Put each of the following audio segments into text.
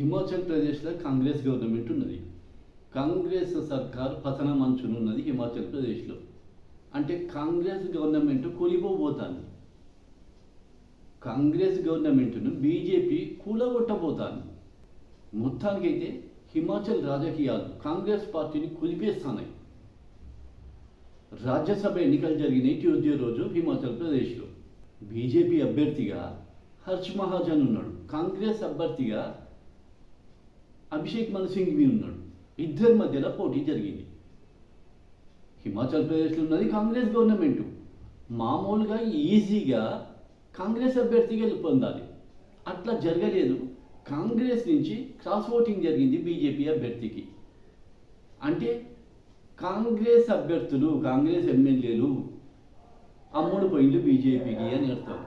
హిమాచల్ ప్రదేశ్లో కాంగ్రెస్ గవర్నమెంట్ ఉన్నది. కాంగ్రెస్ సర్కార్ పతనం అంచునున్నది హిమాచల్ ప్రదేశ్లో. అంటే కాంగ్రెస్ గవర్నమెంట్ కూలిపోబోతాంది. కాంగ్రెస్ గవర్నమెంట్ను బీజేపీ కూలగొట్టబోతాంది. మొత్తానికైతే హిమాచల్ రాజకీయాలు కాంగ్రెస్ పార్టీని కుదిపేస్తున్నాయి. రాజ్యసభ ఎన్నికలు జరిగినాయి ట్యూస్డే రోజు హిమాచల్ ప్రదేశ్లో. బీజేపీ అభ్యర్థిగా హర్ష్ మహాజన్ ఉన్నాడు. కాంగ్రెస్ అభ్యర్థిగా అభిషేక్ మల్ సింగ్ మీ ఉన్నాడు. ఇద్దరి మధ్యలో పోటీ జరిగింది. హిమాచల్ ప్రదేశ్లో ఉన్నది కాంగ్రెస్ గవర్నమెంట్. మామూలుగా ఈజీగా కాంగ్రెస్ అభ్యర్థిగా పొందాలి. అట్లా జరగలేదు. కాంగ్రెస్ నుంచి క్రాస్ ఓటింగ్ జరిగింది బీజేపీ అభ్యర్థికి. అంటే కాంగ్రెస్ అభ్యర్థులు కాంగ్రెస్ ఎమ్మెల్యేలు అమ్ముడు పోయిండు బీజేపీకి అని అర్థం.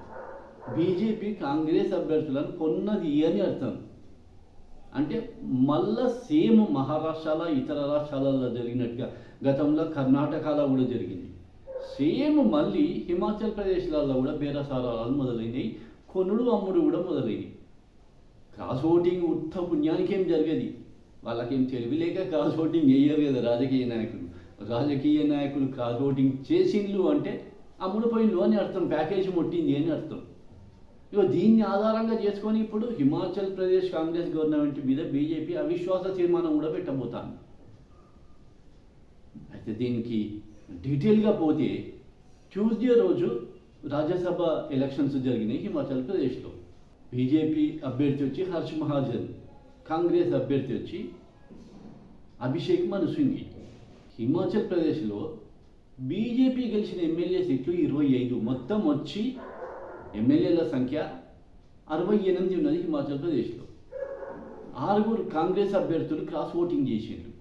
బీజేపీ కాంగ్రెస్ అభ్యర్థులను కొన్నది అని అర్థం. అంటే మళ్ళా సేమ్ మహారాష్ట్రలో ఇతర రాష్ట్రాలలో జరిగినట్టుగా గతంలో కర్ణాటకలో కూడా జరిగింది. సేమ్ మళ్ళీ హిమాచల్ ప్రదేశ్లలో కూడా బేరసారాలు మొదలైనవి కొనుడు అమ్ముడు కూడా మొదలైనవి క్రాస్ ఓటింగ్ ఉత్త పుణ్యానికి ఏం జరిగేది? వాళ్ళకేం తెలివి లేక క్రాస్ ఓటింగ్ వేయరు కదా రాజకీయ నాయకులు. రాజకీయ నాయకులు క్రాస్ ఓటింగ్ చేసిండ్లు అంటే అమ్ముడు పోయిండ్లు అని అర్థం ప్యాకేజీ ముట్టింది అని అర్థం. ఇగో దీన్ని ఆధారంగా చేసుకొని ఇప్పుడు హిమాచల్ ప్రదేశ్ కాంగ్రెస్ గవర్నమెంట్ మీద బీజేపీ అవిశ్వాస తీర్మానం కూడా పెట్టబోతాను అయితే దీనికి డీటెయిల్గా పోతే ట్యూస్డే రోజు రాజ్యసభ ఎలక్షన్స్ జరిగినాయి హిమాచల్ ప్రదేశ్లో. బీజేపీ అభ్యర్థి వచ్చి హర్ష్ మహాజన్ కాంగ్రెస్ అభ్యర్థి వచ్చి అభిషేక్ మను సింఘి హిమాచల్ ప్రదేశ్లో బీజేపీ గెలిచిన ఎమ్మెల్యే సీట్లు ఇరవై ఐదు మొత్తం వచ్చి ఎమ్మెల్యేల సంఖ్య అరవై ఎనిమిది ఉన్నది హిమాచల్ ప్రదేశ్లో. ఆరుగురు కాంగ్రెస్ అభ్యర్థులు క్రాస్ ఓటింగ్ చేసిండ్రు.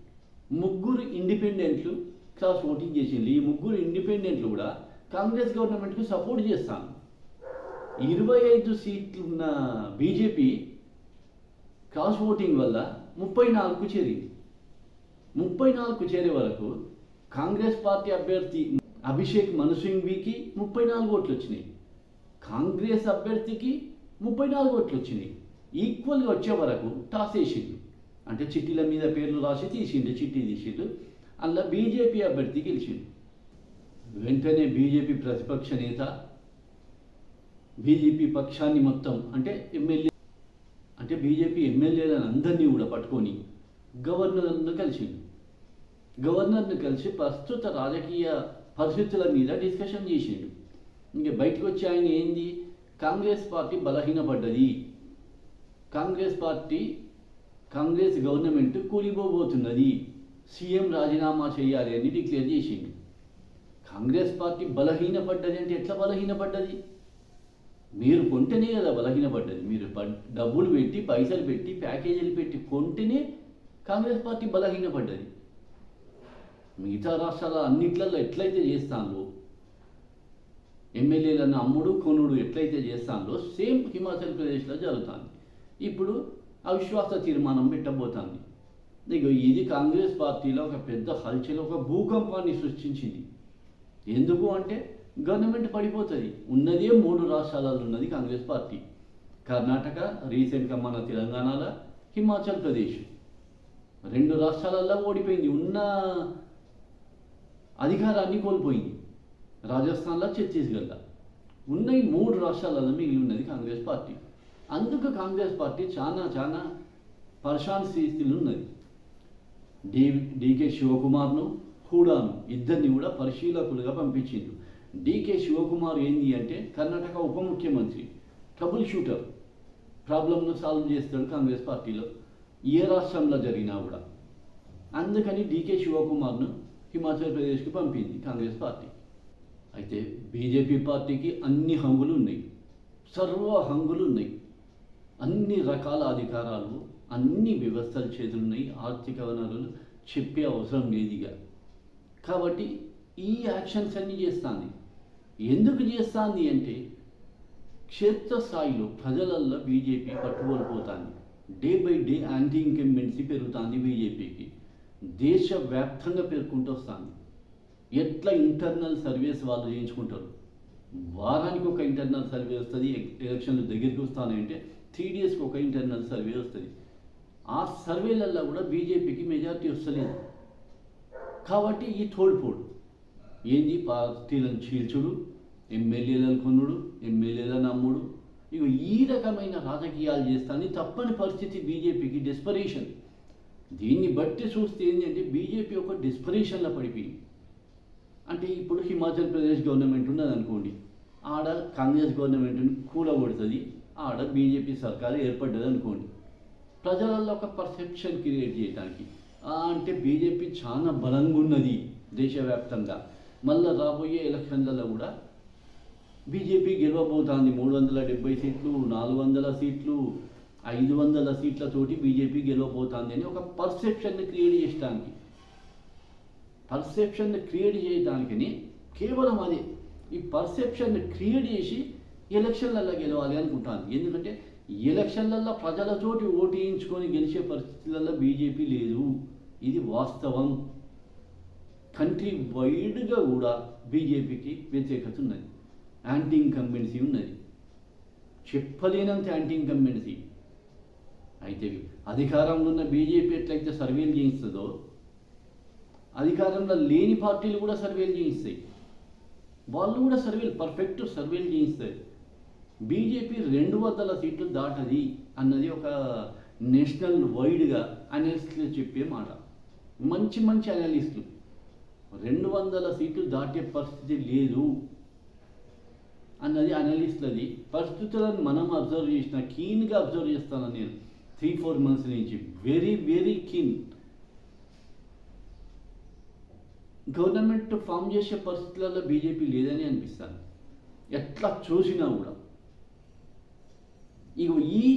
ముగ్గురు ఇండిపెండెంట్లు క్రాస్ ఓటింగ్ చేసిండ్రు. ఈ ముగ్గురు ఇండిపెండెంట్లు కూడా కాంగ్రెస్ గవర్నమెంట్కి సపోర్ట్ చేస్తాను. ఇరవై ఐదు సీట్లున్న బీజేపీ క్రాస్ ఓటింగ్ వల్ల ముప్పై నాలుగు చేరింది. ముప్పై నాలుగు చేరే వరకు కాంగ్రెస్ పార్టీ అభ్యర్థి అభిషేక్ మనుసింగ్వికి ముప్పై నాలుగు ఓట్లు వచ్చినాయి. కాంగ్రెస్ అభ్యర్థికి ముప్పై నాలుగు ఓట్లు వచ్చినాయి. ఈక్వల్గా వచ్చే వరకు టాస్ వేసిండు. అంటే చిట్టీల మీద పేర్లు రాసి తీసిండు చిట్టి తీసిండు. అందులో బీజేపీ అభ్యర్థి గెలిచిండు. వెంటనే బీజేపీ ప్రతిపక్ష నేత బీజేపీ పక్షాన్ని మొత్తం అంటే ఎమ్మెల్యే అంటే బీజేపీ ఎమ్మెల్యేలను అందరినీ కూడా పట్టుకొని గవర్నర్ను కలిసిండు. గవర్నర్ను కలిసి ప్రస్తుత రాజకీయ పరిస్థితుల మీద డిస్కషన్ చేసిండు. ఇంక బయటకు వచ్చి ఆయన ఏంది? కాంగ్రెస్ పార్టీ బలహీనపడ్డది. కాంగ్రెస్ పార్టీ కాంగ్రెస్ గవర్నమెంట్ కూలిపోబోతున్నది. సీఎం రాజీనామా చేయాలి అని డిక్లేర్ చేసిండు కాంగ్రెస్ పార్టీ బలహీనపడ్డది అంటే ఎట్లా బలహీనపడ్డది? మీరు కొంటేనే కదా బలహీనపడ్డది. మీరు డబ్బులు పెట్టి పైసలు పెట్టి ప్యాకేజీలు పెట్టి కొంటేనే కాంగ్రెస్ పార్టీ బలహీనపడ్డది. మిగతా రాష్ట్రాల అన్నిట్లలో ఎట్లయితే చేస్తాను ఎమ్మెల్యేలను అమ్ముడు కొనుడు ఎట్లయితే చేస్తానో సేమ్ హిమాచల్ ప్రదేశ్లో జరుగుతుంది. ఇప్పుడు అవిశ్వాస తీర్మానం పెట్టబోతుంది. ఇక ఇది కాంగ్రెస్ పార్టీలో ఒక పెద్ద హల్చల్ ఒక భూకంపాన్ని సృష్టించింది. ఎందుకు అంటే గవర్నమెంట్ పడిపోతుంది. ఉన్నదే మూడు రాష్ట్రాలలో ఉన్నది కాంగ్రెస్ పార్టీ. కర్ణాటక రీసెంట్గా మన తెలంగాణలో హిమాచల్ ప్రదేశ్. రెండు రాష్ట్రాలలో ఓడిపోయింది. ఉన్న అధికారాన్ని కోల్పోయింది. రాజస్థాన్లో ఛత్తీస్గఢ్లో. ఉన్న ఈ మూడు రాష్ట్రాలలో మిగిలి ఉన్నది కాంగ్రెస్ పార్టీ. అందుకు కాంగ్రెస్ పార్టీ చాలా చాలా పర్షాన్ స్థితిలో ఉన్నది. డి డికే శివకుమార్ను హూడాను ఇద్దరిని కూడా పరిశీలకులుగా పంపించిండు డికే శివకుమార్ ఏంది అంటే కర్ణాటక ఉప ముఖ్యమంత్రి ట్రబుల్ షూటర్. ప్రాబ్లమ్ను సాల్వ్ చేస్తాడు కాంగ్రెస్ పార్టీలో. ఏ రాష్ట్రంలో జరిగినా కూడా. అందుకని డికే శివకుమార్ను హిమాచల్ ప్రదేశ్కి పంపింది కాంగ్రెస్ పార్టీ. అయితే బీజేపీ పార్టీకి అన్ని హంగులు ఉన్నాయి. సర్వ హంగులు ఉన్నాయి. అన్ని రకాల అధికారాలు అన్ని వ్యవస్థలు చేతులున్నాయి. ఆర్థిక వనరులు చెప్పే అవసరం లేదుగా కాబట్టి ఈ యాక్షన్స్ అన్నీ చేస్తాంది. ఎందుకు చేస్తాంది అంటే క్షేత్రస్థాయిలో ప్రజలల్లో BJP పట్టుకోల్పోతుంది day by day anti incumbency పెరుగుతుంది బీజేపీకి. దేశవ్యాప్తంగా పేర్కొంటూ వస్తుంది. ఎట్లా ఇంటర్నల్ సర్వీస్ వాళ్ళు చేయించుకుంటారు? వారానికి ఒక ఇంటర్నల్ సర్వే వస్తుంది ఎలక్షన్లు దగ్గరికి వస్తానంటే త్రీ డేస్కి ఒక ఇంటర్నల్ సర్వే వస్తుంది. ఆ సర్వేలల్లో కూడా బీజేపీకి మెజారిటీ వస్తలేదు. కాబట్టి ఈ తోడిపోడు. ఏంది? పార్టీలను చీల్చుడు ఎమ్మెల్యేలను కొనుడు ఎమ్మెల్యేలను అమ్ముడు ఇక ఈ రకమైన రాజకీయాలు చేస్తాను తప్పని పరిస్థితి బీజేపీకి డెస్పరేషన్ దీన్ని బట్టి చూస్తే ఏంటంటే బీజేపీ ఒక డెస్పరేషన్లో పడిపోయింది. అంటే ఇప్పుడు హిమాచల్ ప్రదేశ్ గవర్నమెంట్ ఉన్నది అనుకోండి. ఆడ కాంగ్రెస్ గవర్నమెంట్ని కూలగొడుతుంది ఆడ బీజేపీ సర్కారు ఏర్పడ్డది అనుకోండి. ప్రజలలో ఒక పర్సెప్షన్ క్రియేట్ చేయడానికి అంటే బీజేపీ చాలా బలంగా ఉన్నది దేశవ్యాప్తంగా. మళ్ళీ రాబోయే ఎలక్షన్లలో కూడా బీజేపీ గెలవబోతోంది. మూడు వందల డెబ్బై సీట్లు నాలుగు వందల సీట్లు ఐదు వందల సీట్లతోటి బీజేపీ గెలవబోతోంది అని ఒక పర్సెప్షన్ క్రియేట్ చేయడానికి పర్సెప్షన్ని క్రియేట్ చేయడానికని కేవలం అది ఈ పర్సెప్షన్ని క్రియేట్ చేసి ఎలక్షన్లలో గెలవాలి అనుకుంటాను. ఎందుకంటే ఎలక్షన్లలో ప్రజలతోటి ఓటు వేయించుకొని గెలిచే పరిస్థితులలో బీజేపీ లేదు. ఇది వాస్తవం. కంట్రీ వైడ్గా కూడా బీజేపీకి వ్యతిరేకత ఉన్నది. యాంటీ ఇన్కంబెన్సీ ఉన్నది. చెప్పలేనంత యాంటీ ఇన్కంబెన్సీ అయితే అధికారంలో ఉన్న బీజేపీ ఎట్లయితే సర్వేలు చేయిస్తుందో అధికారంలో లేని పార్టీలు కూడా సర్వేలు చేయిస్తాయి. వాళ్ళు కూడా సర్వేలు పర్ఫెక్ట్ సర్వేలు చేయిస్తాయి బీజేపీ రెండు వందల సీట్లు దాటది అన్నది ఒక నేషనల్ వైడ్గా అనలిస్టులు చెప్పే మాట. మంచి మంచి అనలిస్టులు రెండు వందల సీట్లు దాటే పరిస్థితి లేదు అన్నది అనలిస్టులది పరిస్థితులను మనం అబ్జర్వ్ చేసిన కీన్గా అబ్జర్వ్ చేస్తాను నేను. త్రీ ఫోర్ మంత్స్ నుంచి. Very very keen government form చేసే పరిస్థితులలో బీజేపీ లేదని అనిపిస్తాను ఎట్లా చూసినా కూడా. ఇగో ఈ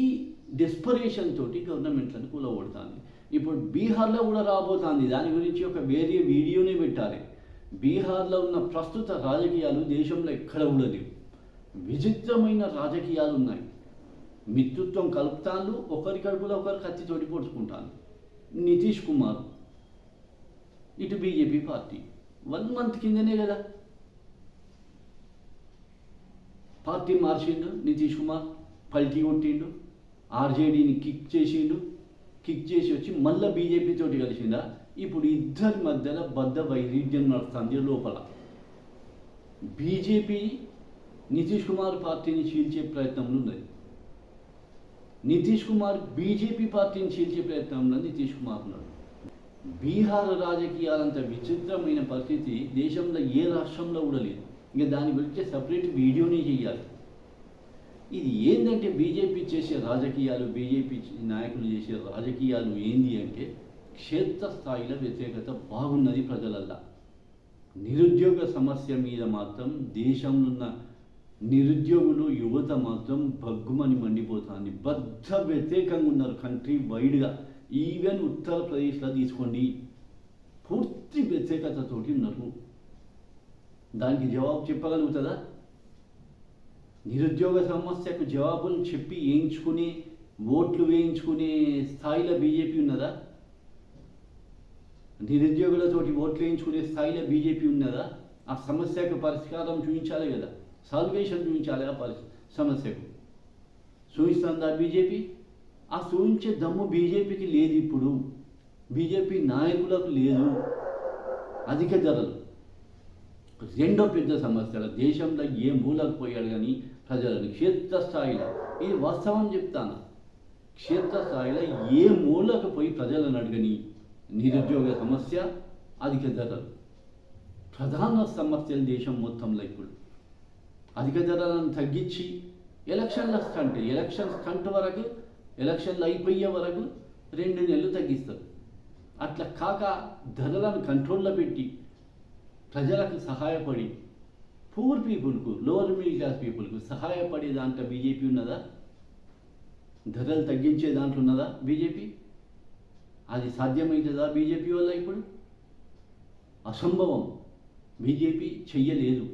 డెస్పరేషన్ తోటి గవర్నమెంట్లను కూలగొడుతుంది. ఇప్పుడు బీహార్లో కూడా రాబోతుంది. దాని గురించి ఒక వేరే వీడియోనే పెట్టాలి. బీహార్లో ఉన్న ప్రస్తుత రాజకీయాలు దేశంలో ఎక్కడ కూడా లేవు. విచిత్రమైన రాజకీయాలు ఉన్నాయి. మిత్రుత్వం కలుపుతాను ఒకరి కడుపులో ఒకరు కత్తితోటి పొడుచుకుంటాను నితీష్ కుమార్ ఇటు బీజేపీ పార్టీ. వన్ మంత్ కిందనే కదా. పార్టీ మార్చిండు నితీష్ కుమార్ పల్టీ కొట్టిండు ఆర్జేడీని కిక్ చేసిండు కిక్ చేసి వచ్చి మళ్ళీ బీజేపీ తోటి కలిసిందా ఇప్పుడు ఇద్దరి మధ్యలో బద్ద వైరుధ్యం నడుస్తుంది లోపల. బీజేపీ నితీష్ కుమార్ పార్టీని చీల్చే ప్రయత్నంలో ఉన్నది. నితీష్ కుమార్ బీజేపీ పార్టీని చీల్చే ప్రయత్నంలో నితీష్ కుమార్ ఉన్నాడు. బీహార్ రాజకీయాలంత విచిత్రమైన పరిస్థితి దేశంలో ఏ రాష్ట్రంలో కూడా లేదు. ఇంకా దాని గురించి సపరేట్ వీడియోనే చేయాలి ఇది ఏంటంటే బీజేపీ చేసే రాజకీయాలు బీజేపీ నాయకులు చేసే రాజకీయాలు ఏంది అంటే క్షేత్రస్థాయిలో వ్యతిరేకత బాగున్నది ప్రజలల్లా. నిరుద్యోగ సమస్య మీద మాత్రం దేశంలో ఉన్న నిరుద్యోగులు యువత మాత్రం బగ్గుమని మండిపోతుంది. బద్ధ వ్యతిరేకంగా ఉన్నారు కంట్రీ వైడ్గా. ఈవెన్ ఉత్తరప్రదేశ్లో తీసుకోండి. పూర్తి వ్యతిరేకతతోటి ఉన్నారు. దానికి జవాబు చెప్పగలుగుతుందా నిరుద్యోగ సమస్యకు జవాబులు చెప్పి వేయించుకుని ఓట్లు వేయించుకునే స్థాయిలో బీజేపీ ఉన్నదా? నిరుద్యోగులతోటి ఓట్లు వేయించుకునే స్థాయిలో బీజేపీ ఉన్నదా? ఆ సమస్యకు పరిష్కారం చూపించాలి కదా. సాల్వేషన్ చూపించాలి ఆ పరి సమస్యకు. చూపిస్తుందా బీజేపీ? ఆ సూచించే దమ్ము బీజేపీకి లేదు ఇప్పుడు. బీజేపీ నాయకులకు లేదు. అధిక ధరలు. రెండో పెద్ద సమస్యలు. దేశంలో ఏ మూలకు పోయాడు కానీ ప్రజలను క్షేత్రస్థాయిలో ఇది వాస్తవం చెప్తాను. క్షేత్రస్థాయిలో ఏ మూలకు పోయి ప్రజలను అడగని నిరుద్యోగ సమస్య అధిక ధరలు. ప్రధాన సమస్యలు దేశం మొత్తంలో ఇప్పుడు. అధిక ధరలను తగ్గించి ఎలక్షన్ల స్టంట్ ఎలక్షన్ స్టంట్ వరకు ఎలక్షన్లు అయిపోయే వరకు రెండు నెలలు తగ్గిస్తారు. అట్లా కాక ధరలను కంట్రోల్లో పెట్టి ప్రజలకు సహాయపడి పూర్ పీపుల్కు లోవర్ మిడిల్ క్లాస్ పీపుల్కు సహాయపడే దాంట్లో బీజేపీ ఉన్నదా? ధరలు తగ్గించే దాంట్లో ఉన్నదా బీజేపీ? అది సాధ్యమవుతుందా బీజేపీ వల్ల ఇప్పుడు? అసంభవం. బీజేపీ చెయ్యలేదు.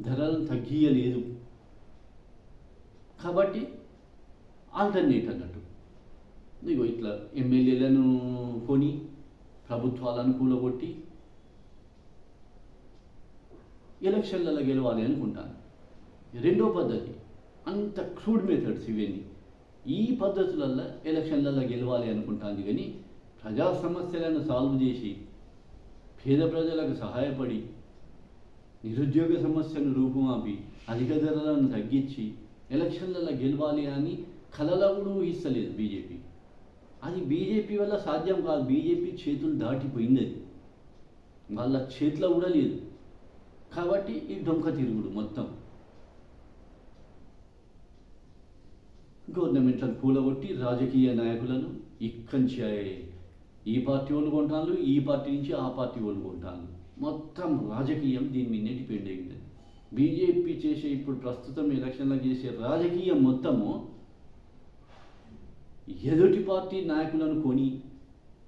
ధరలను తగ్గియలేదు. కాబట్టి ఆల్టర్నేట్ అన్నట్టు. ఇగో ఇట్లా ఎమ్మెల్యేలను కొని ప్రభుత్వాలను కూలగొట్టి ఎలక్షన్లలో గెలవాలి అనుకుంటాను. రెండో పద్ధతి అంత క్రూడ్ మెథడ్స్ ఇవన్నీ. ఈ పద్ధతులల్లో ఎలక్షన్లలో గెలవాలి అనుకుంటాను కానీ ప్రజా సమస్యలను సాల్వ్ చేసి పేద ప్రజలకు సహాయపడి నిరుద్యోగ సమస్యను రూపుమాపి అధిక ధరలను తగ్గించి ఎలక్షన్లలో గెలవాలి అని కలలో కూడా ఊహిస్తలేదు బీజేపీ. అది బీజేపీ వల్ల సాధ్యం కాదు. బీజేపీ చేతులు దాటిపోయింది అది. వాళ్ళ చేతిలో కూడా లేదు. కాబట్టి ఈ డొంక తిరుగుడు మొత్తం. గవర్నమెంట్లను కూలగొట్టి రాజకీయ నాయకులను ఇక్కడి ఈ పార్టీ వాళ్ళు కొంటాను ఈ పార్టీ నుంచి ఆ పార్టీ వాళ్ళు కొంటాను మొత్తం రాజకీయం దీని మీద డిపెండ్ అయింది బీజేపీ చేసే ఇప్పుడు ప్రస్తుతం ఎలక్షన్లో చేసే రాజకీయం మొత్తము ఎదుటి పార్టీ నాయకులను కొని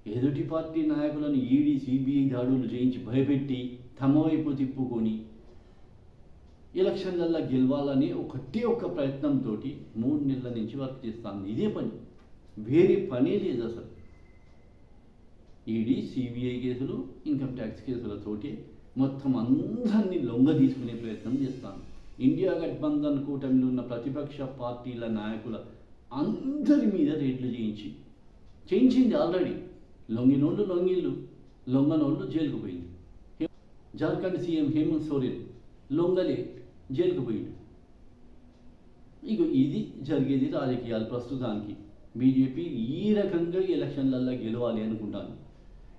ఎదుటి పార్టీ నాయకులను ఈడీ సిబిఐ దాడులు చేయించి భయపెట్టి తమ వైపు తిప్పుకొని ఎలక్షన్లల్లో గెలవాలని ఒకటే ఒక ప్రయత్నంతో మూడు నెలల నుంచి వర్క్ చేస్తాను ఇదే పని. వేరే పనే లేదు అసలు. ఈడీ సిబిఐ కేసులు ఇన్కమ్ ట్యాక్స్ కేసులతోటి మొత్తం అందరినీ లొంగ తీసుకునే ప్రయత్నం చేస్తాను ఇండియా గఠబంధన్ కూటమిలో ఉన్న ప్రతిపక్ష పార్టీల నాయకుల అందరి మీద రేట్లు చేయించి. చేయించింది ఆల్రెడీ. లొంగినోళ్ళు లొంగిళ్ళు లొంగనోళ్ళు జైలుకు పోయింది. జార్ఖండ్ సీఎం హేమంత్ సోరెన్ లొంగలే జైలుకు పోయిండు. ఇక ఇది జరిగేది రాజకీయాలు ప్రస్తుతానికి. బీజేపీ ఈ రకంగా ఎలక్షన్లల్లో గెలవాలి అనుకుంటాను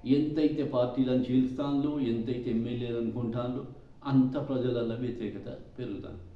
ఎంతైతే పార్టీలను చీల్స్తాను ఎంతైతే ఎమ్మెల్యేలు అనుకుంటాను అంత ప్రజలలో వ్యతిరేకత పెరుగుతాను